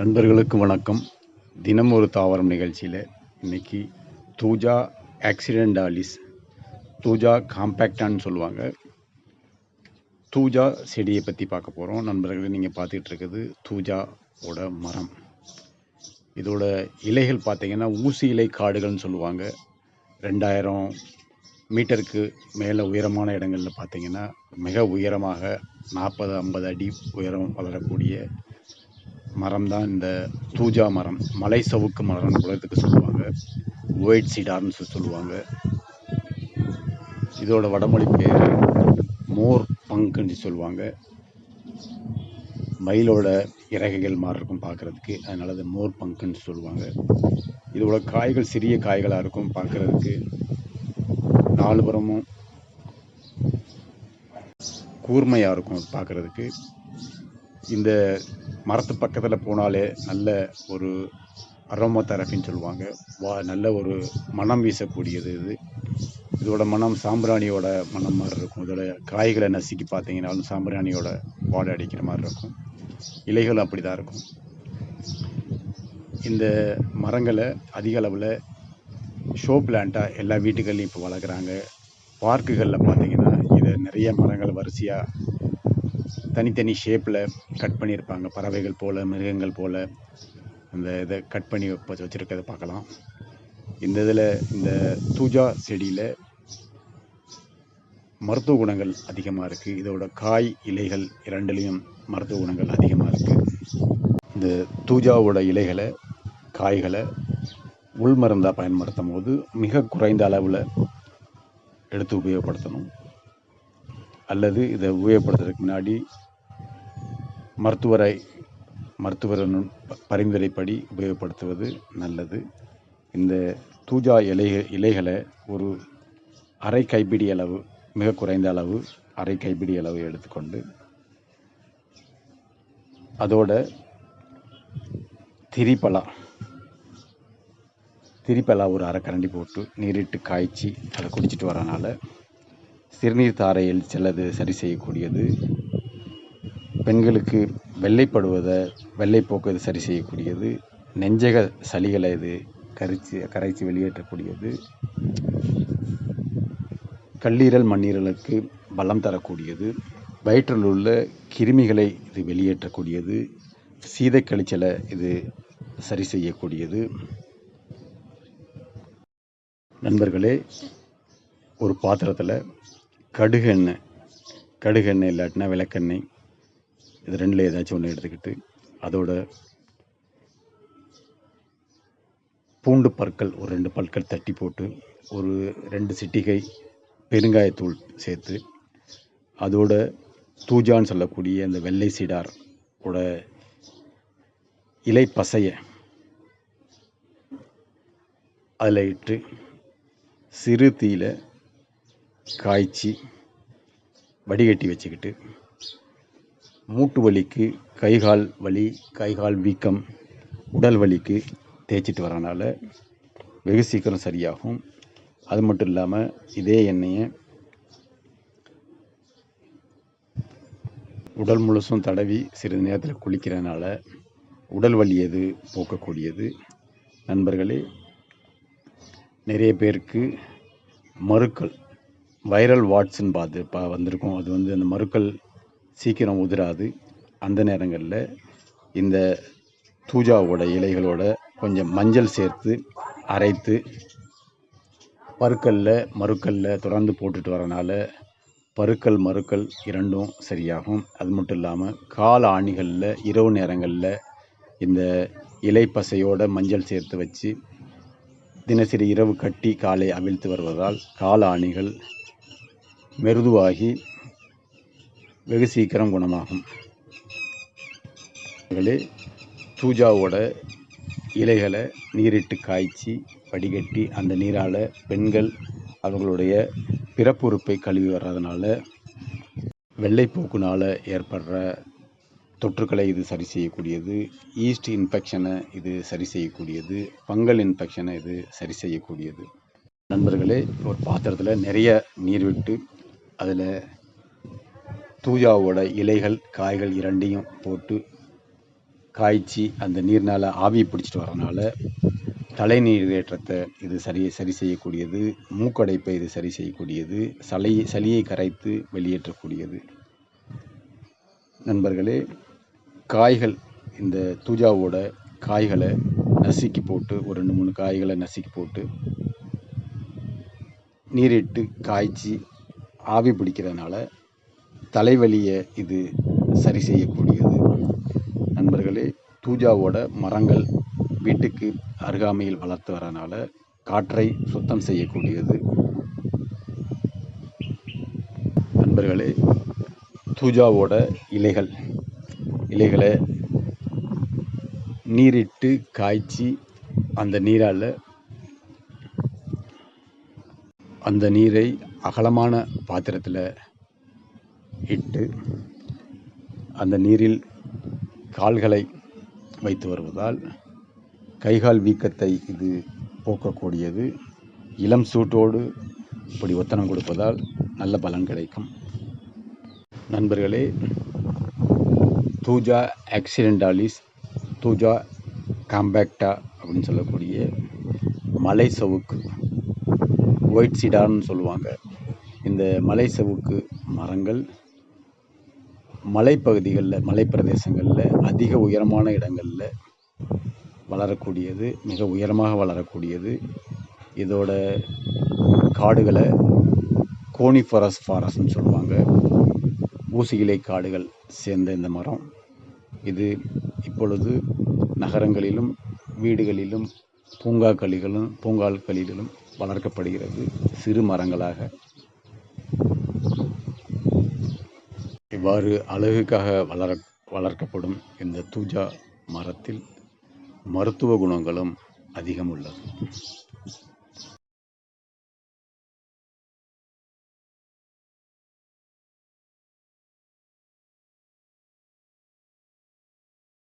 நண்பர்களுக்கு வணக்கம். தினம் ஒரு தாவரம் நிகழ்ச்சியில் இன்னைக்கு தூஜா ஆக்சிடென்டாலிஸ் தூஜா காம்பேக்டான்னு சொல்லுவாங்க. தூஜா செடியை பற்றி பார்க்க போகிறோம் நண்பர்களே நீங்கள் பார்த்துக்கிட்டு இருக்குது தூஜாவோட மரம். இதோட இலைகள் பார்த்தீங்கன்னா ஊசி இலை காடுகள்னு சொல்லுவாங்க. ரெண்டாயிரம் மீட்டருக்கு மேலே உயரமான இடங்களில் பார்த்தீங்கன்னா மிக உயரமாக நாற்பது ஐம்பது அடி உயரம் வளரக்கூடிய மரம் தான் இந்த தூஜா மரம். மலை சவுக்கு மரம் உலகத்துக்கு சொல்லுவாங்க. ஒயிட் சீடார்னு சொல்லி சொல்லுவாங்க. இதோட வடமொழி பேர் மோர் பங்குன்னு சொல்லுவாங்க. மயிலோட இறகைகள் மாதிரி இருக்கும் பார்க்குறதுக்கு. அதனால் அது மோர் பங்குன்னு சொல்லுவாங்க. இதோட காய்கள் சிறிய காய்களாக இருக்கும் பார்க்குறதுக்கு. நாலு புறமும் கூர்மையாக இருக்கும் பார்க்குறதுக்கு. இந்த மரத்து பக்கத்தில் போனாலே நல்ல ஒரு அரோமா தெரப்பின்னு சொல்லுவாங்க. வா நல்ல ஒரு மனம் வீசக்கூடியது இது. இதோட மனம் சாம்பிராணியோட மனம் மாதிரி இருக்கும். இதோட காய்களை நசுக்கி பார்த்தீங்கன்னாலும் சாம்பிராணியோட வாடை அடிக்கிற மாதிரி இருக்கும். இலைகளும் அப்படி தான் இருக்கும். இந்த மரங்களை அதிக அளவில் ஷோ பிளான்ட்டாக எல்லா வீட்டுகள்லையும் இப்போ வளர்க்குறாங்க. பார்க்குகளில் பார்த்தீங்கன்னா இதை நிறைய மரங்கள் வரிசையாக தனித்தனி ஷேப்பில் கட் பண்ணியிருப்பாங்க. பறவைகள் போல் மிருகங்கள் போல். அந்த இதை கட் பண்ணி வச்சு வச்சுருக்கதை பார்க்கலாம். இந்த இதில் இந்த தூஜா செடியில் மருத்துவ குணங்கள் அதிகமாக இருக்குது. இதோட காய் இலைகள் இரண்டுலேயும் மருத்துவ குணங்கள் அதிகமாக இருக்குது. இந்த தூஜாவோட இலைகளை காய்களை உள்மருந்தாக பயன்படுத்தும் போது மிக குறைந்த அளவில் எடுத்து உபயோகப்படுத்தணும். அல்லது இதை உபயோகப்படுத்துறதுக்கு முன்னாடி மருத்துவரை மருத்துவரின் பரிந்துரைப்படி உபயோகப்படுத்துவது நல்லது. இந்த தூஜா இலை இலைகளை ஒரு அரை கைப்பிடி அளவு மிக குறைந்த அளவு அரை கைப்பிடி அளவு எடுத்துக்கொண்டு அதோட திரிப்பலா திரிப்பலா ஒரு அரை கரண்டி போட்டு நீரிட்டு காய்ச்சி அதை குடிச்சிட்டு வரனால சிறுநீர் தாரையில் செல்லது சரி செய்யக்கூடியது. பெண்களுக்கு வெள்ளைப்படுவதை வெள்ளைப்போக்கு இது சரி செய்யக்கூடியது. நெஞ்சக சளிகளை இது கரிச்சு கரைச்சி வெளியேற்றக்கூடியது. கல்லீரல் மண்ணீரலுக்கு பலம் தரக்கூடியது. வயிற்றில் உள்ள கிருமிகளை இது வெளியேற்றக்கூடியது. சீதை கழிச்சலை இது சரி செய்யக்கூடியது. நண்பர்களே ஒரு பாத்திரத்தில் கடுகெண்ணெய். கடுகெண்ணெய் இல்லாட்டினா விளக்கெண்ணெய். இது ரெண்டில் ஏதாச்சும் ஒன்று எடுத்துக்கிட்டு அதோட பூண்டு பற்கள் ஒரு ரெண்டு பற்கள் தட்டி போட்டு ஒரு ரெண்டு சிட்டிகை பெருங்காயத்தூள் சேர்த்து அதோட தூஜான்னு சொல்லக்கூடிய அந்த வெள்ளை சீடார் ஓட இலை பசையை அதில் இட்டு சிறு தீயில காய்ச்சி வடிகட்டி வச்சுக்கிட்டு மூட்டு வலிக்கு கைகால் வலி கைகால் வீக்கம் உடல் வலிக்கு தேய்ச்சிட்டு வரனால வெகு சீக்கிரம் சரியாகும். அது மட்டும் இல்லாமல் இதே எண்ணெயை உடல் முழுசும் தடவி சிறிது நேரத்தில் குளிக்கிறதுனால உடல் வலி எது போக்கக்கூடியது? நண்பர்களே நிறைய பேருக்கு மறுக்கள் வைரல் வாட்ஸ்ன்னு பார்த்து பா வந்திருக்கும். அது வந்து அந்த மறுக்கள் சீக்கிரம் உதிராது. அந்த நேரங்களில் இந்த தூஜாவோட இலைகளோட கொஞ்சம் மஞ்சள் சேர்த்து அரைத்து பருக்கல்ல மறுக்கல்ல தொடர்ந்து போட்டுட்டு வரனால பருக்கல் மறுக்கள் இரண்டும் சரியாகும். அது மட்டும் இல்லாமல் கால் ஆணிகளில் இரவு நேரங்களில் இந்த இலை பசையோட மஞ்சள் சேர்த்து வச்சு தினசரி இரவு கட்டி காலை அவிழ்த்து வருவதால் கால ஆணிகள் மெருதுவாகி வெகு சீக்கிரம் குணமாகும். தூஜாவோட இலைகளை நீரிட்டு காய்ச்சி வடிகட்டி அந்த நீரால் பெண்கள் அவர்களுடைய பிறப்புறுப்பை கழுவி வர்றதுனால வெள்ளைப்போக்குனால் ஏற்படுற தொற்றுக்களை இது சரி செய்யக்கூடியது ஈஸ்ட் இன்ஃபெக்ஷனை இது சரி செய்யக்கூடியது ஃபங்கல் இன்ஃபெக்ஷனை இது சரி செய்யக்கூடியது. நண்பர்களே ஒரு பாத்திரத்தில் நிறைய நீர் விட்டு அதில் தூஜாவோட இலைகள் காய்கள் இரண்டையும் போட்டு காய்ச்சி அந்த நீர்னால் ஆவி பிடிச்சிட்டு வரனால தலைநீரேற்றத்தை இது சரி சரி செய்யக்கூடியது மூக்கடைப்பை இது சரி செய்யக்கூடியது சளி சளியை கரைத்து வெளியேற்றக்கூடியது. நண்பர்களே காய்கள் இந்த தூஜாவோட காய்களை நசுக்கி போட்டு ஒரு ரெண்டு மூணு காய்களை நசுக்கி போட்டு நீரிட்டு காய்ச்சி ஆவி பிடிக்கிறதுனால தலைவலியை இது சரி செய்யக்கூடியது. நண்பர்களே தூஜாவோட மரங்கள் வீட்டுக்கு அருகாமையில் வளர்த்து வரனால காற்றை சுத்தம் செய்யக்கூடியது. நண்பர்களே தூஜாவோட இலைகள். இலைகளை நீரிட்டு காய்ச்சி அந்த நீரால் அந்த நீரை அகலமான பாத்திரத்தில் இட்டு அந்த நீரில் கால்களை வைத்து வருவதால் கைகால் வீக்கத்தை இது போக்கக்கூடியது. இளம் சூட்டோடு இப்படி ஒத்தனம் கொடுப்பதால் நல்ல பலன் கிடைக்கும். நண்பர்களே தூஜா ஆக்சிடென்டாலிஸ் தூஜா காம்பேக்டா அப்படின்னு சொல்லக்கூடிய மலை சவுக்கு ஒயிட் சீடான்னு சொல்லுவாங்க. இந்த மலை சவுக்கு மரங்கள் மலைப்பகுதிகளில் மலைப்பிரதேசங்களில் அதிக உயரமான இடங்களில் வளரக்கூடியது மிக உயரமாக வளரக்கூடியது. இதோட காடுகளை கோனிஃபரஸ் ஃபாரஸ்ட்னு சொல்லுவாங்க. ஊசியிலை காடுகள் சேர்ந்த இந்த மரம். இது இப்பொழுது நகரங்களிலும் வீடுகளிலும் பூங்காக்களிகளும் பூங்காக்களிலும் வளர்க்கப்படுகிறது. சிறு மரங்களாக. இவ்வாறு அழகுக்காக வளர வளர்க்கப்படும் இந்த தூஜா மரத்தில் மருத்துவ குணங்களும் அதிகம் உள்ளது